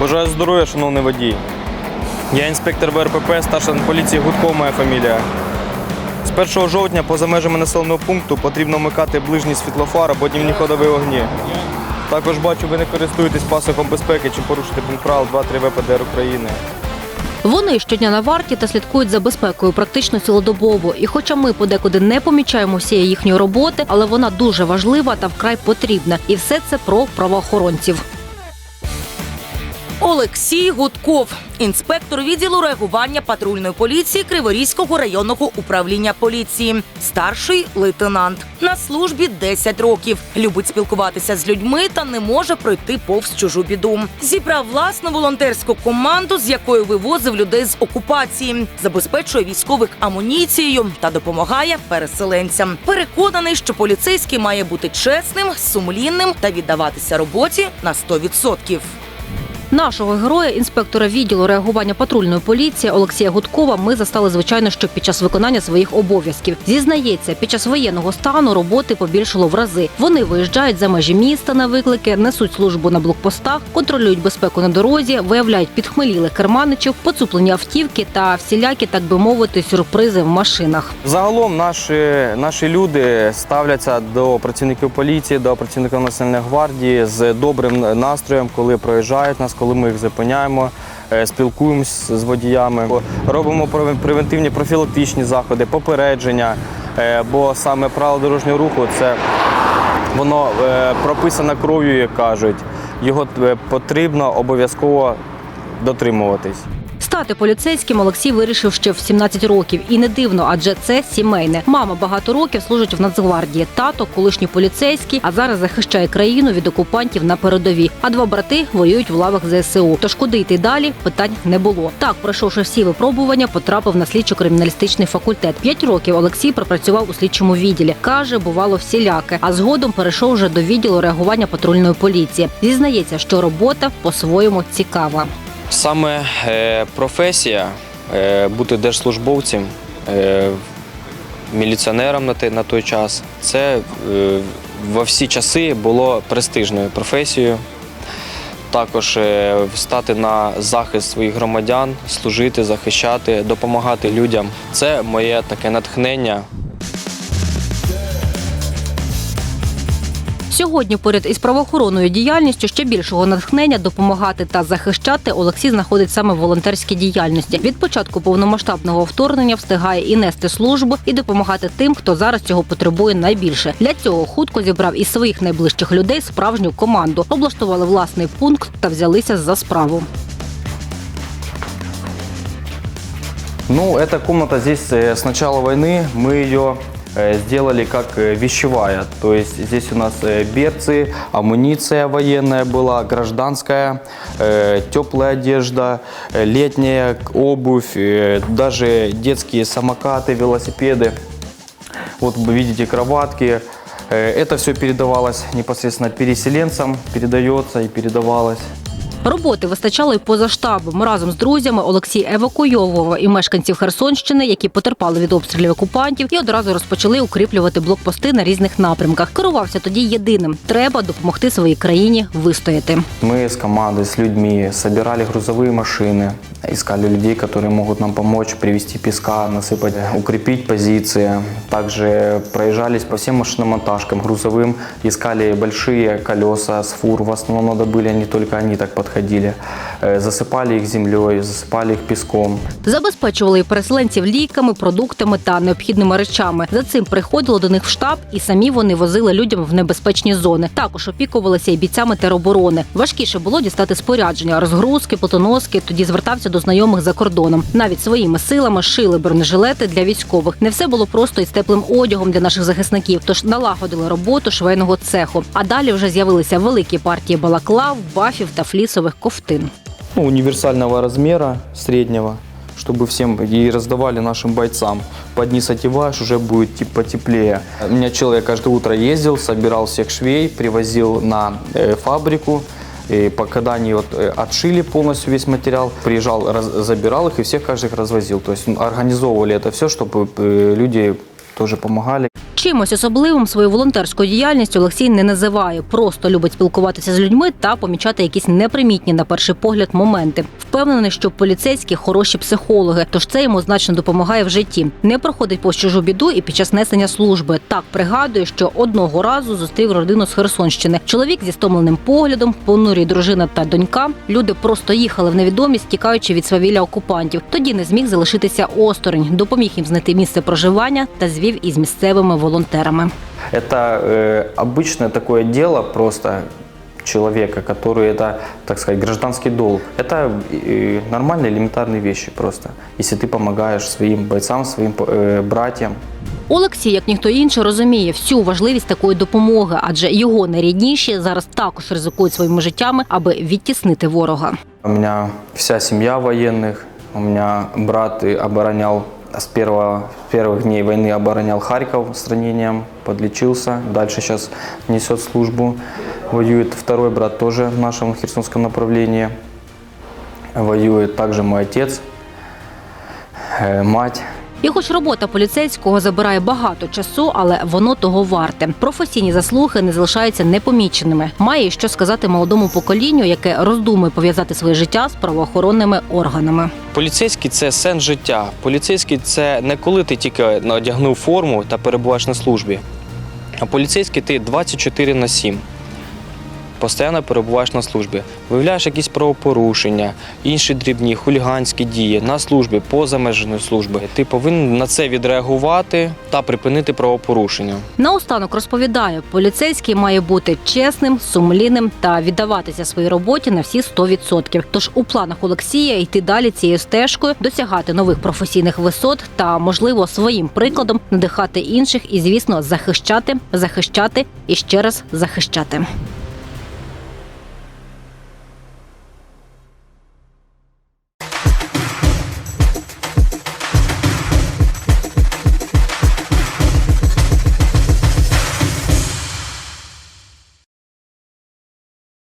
Бажаю здоров'я, шановний водій. Я інспектор ВРПП, старший поліції Гудков, моя фамілія. З 1 жовтня поза межами населеного пункту потрібно вмикати ближній світлофар або днівні ходові вогні. Також бачу, ви не користуєтесь пасиком безпеки чи порушите пункт правил 2-3 ВПДР України. Вони щодня на варті та слідкують за безпекою практично цілодобово. І хоча ми подекуди не помічаємо всієї їхньої роботи, але вона дуже важлива та вкрай потрібна. І все це про правоохоронців. Олексій Гудков, інспектор відділу реагування патрульної поліції Криворізького районного управління поліції, старший лейтенант. На службі 10 років. Любить спілкуватися з людьми та не може пройти повз чужу біду. Зібрав власну волонтерську команду, з якою вивозив людей з окупації, забезпечує військових амуніцією та допомагає переселенцям. Переконаний, що поліцейський має бути чесним, сумлінним та віддаватися роботі на 100%. Нашого героя, інспектора відділу реагування патрульної поліції Олексія Гудкова, ми застали звичайно, що під час виконання своїх обов'язків. Зізнається, під час воєнного стану роботи побільшало в рази. Вони виїжджають за межі міста на виклики, несуть службу на блокпостах, контролюють безпеку на дорозі, виявляють підхмелілих керманичів, поцуплені автівки та всілякі, так би мовити, сюрпризи в машинах. Загалом наші, наші люди ставляться до працівників поліції, до працівників Національної гвардії з добрим настроєм, коли проїжджають нас, коли ми їх зупиняємо, спілкуємося спілкуємось з водіями, робимо превентивні профілактичні заходи, попередження. е, Бо саме правило дорожнього руху це воно е, прописано кров'ю, як кажуть. Його е, потрібно обов'язково дотримуватись. Стати поліцейським Олексій вирішив ще в 17 років, і не дивно, адже це сімейне. Мама багато років служить в Нацгвардії, тато колишній поліцейський, а зараз захищає країну від окупантів на передовій. А два брати воюють в лавах ЗСУ. Тож куди йти далі? Питань не було. Так, пройшовши всі випробування, потрапив на слідчо-криміналістичний факультет. П'ять років Олексій пропрацював у слідчому відділі. каже, бувало всіляке. А згодом перейшов вже до відділу реагування патрульної поліції. Зізнається, що робота по-своєму цікава. Саме е, професія е, бути держслужбовцем, е, міліціонером на, той час, це во всі часи було престижною професією. Також стати на захист своїх громадян, служити, захищати, допомагати людям. Це моє таке натхнення. Сьогодні поряд із правоохоронною діяльністю ще більшого натхнення допомагати та захищати Олексій знаходить саме в волонтерській діяльності. Від початку повномасштабного вторгнення встигає і нести службу, і допомагати тим, хто зараз цього потребує найбільше. Для цього хутко зібрав із своїх найближчих людей справжню команду, облаштували власний пункт та взялися за справу. Ну, эта комната здесь э, с начала войны мы ее э, сделали как э, вещевая. То есть здесь у нас э, берцы, амуниция военная была, гражданская, э, теплая одежда, э, летняя обувь, э, даже детские самокаты, велосипеды. Вот вы видите кроватки. Э, Это все передавалось непосредственно переселенцам, передается и передавалось. Роботи вистачало й поза штабом. Разом з друзями Олексій евакуйовував і мешканців Херсонщини, які потерпали від обстрілів окупантів, і одразу розпочали укріплювати блокпости на різних напрямках. Керувався тоді єдиним: треба допомогти своїй країні вистояти. Мы с командой, с людьми собирали грузовые машины, искали людей, которые могут нам помочь привезти песка, насыпать, укрепить позиции. Также проезжались по всем машиномонтажкам грузовым, искали большие колеса с фур, в основном надо были, не только они так подходили. Э, Засыпали их землей, засыпали их песком. Забезпечували і переселенців ліками, продуктами та необхідними речами. За цим приходило до них в штаб, і самі вони возили людям в небезпечні зони. Також опікувалися і бійцями тероборони. Важкіше було дістати спорядження, розгрузки, плотоноски. Тоді звертався до знайомих за кордоном. Навіть своїми силами шили бронежилети для військових. Не все було просто із теплим одягом для наших захисників. Тож налагодили роботу швейного цеху. А далі вже з'явилися великі партії балаклав, бафів та флісових ковтин. ну, универсального размера, среднего, чтобы всем и раздавали нашим бойцам. Подниз одеваешь, уже будет типа потеплее. У меня человек каждое утро ездил, собирал всех швей, привозил на э, фабрику. И по- когда они вот, э, отшили полностью весь материал, приезжал, раз- забирал их и всех каждых развозил. То есть м, организовывали это все, чтобы э, люди тоже помогали. Чимось особливим свою волонтерську діяльність Олексій не називає. Просто любить спілкуватися з людьми та помічати якісь непримітні на перший погляд моменти. Впевнений, що поліцейські хороші психологи, тож це йому значно допомагає в житті. Не проходить по чужу біду і під час несення служби. Так пригадує, що одного разу зустрів родину з Херсонщини. Чоловік зі стомленим поглядом, понурі дружина та донька. Люди просто їхали в невідомість, тікаючи від свавілля окупантів. Тоді не зміг залишитися осторонь, допоміг їм знайти місце проживання та звів із місцевими волонтерами Это э, обычное такое дело просто человека, который это, так сказать, гражданский долг. Это э, нормальные элементарные вещи просто. Если ты помогаешь своим бойцам, своим э, братьям, Олексій, як ніхто інший, розуміє всю важливість такої допомоги, адже його найрідніші зараз також ризикують своїми життями, аби відтіснити ворога. У меня вся семья военных. У меня брат и оборонял с первого, первых дней войны оборонял Харьков с ранением, подлечился. Дальше сейчас несет службу, воюет. Второй брат тоже в нашем Херсонском направлении воюет. Также мой отец, э, мать. І хоч робота поліцейського забирає багато часу, але воно того варте. Професійні заслуги не залишаються непоміченими. Має що сказати молодому поколінню, яке роздумує пов'язати своє життя з правоохоронними органами. Поліцейський це сенс життя. Поліцейський це не коли ти тільки одягнув форму та перебуваєш на службі. А поліцейський ти 24 на 7. Постійно перебуваєш на службі, виявляєш якісь правопорушення, інші дрібні хуліганські дії на службі, поза межами служби. Ти повинен на це відреагувати та припинити правопорушення. Наостанок розповідає, поліцейський має бути чесним, сумлінним та віддаватися своїй роботі на всі 100%. Тож у планах Олексія йти далі цією стежкою, досягати нових професійних висот та, можливо, своїм прикладом надихати інших і, звісно, захищати, захищати і ще раз захищати.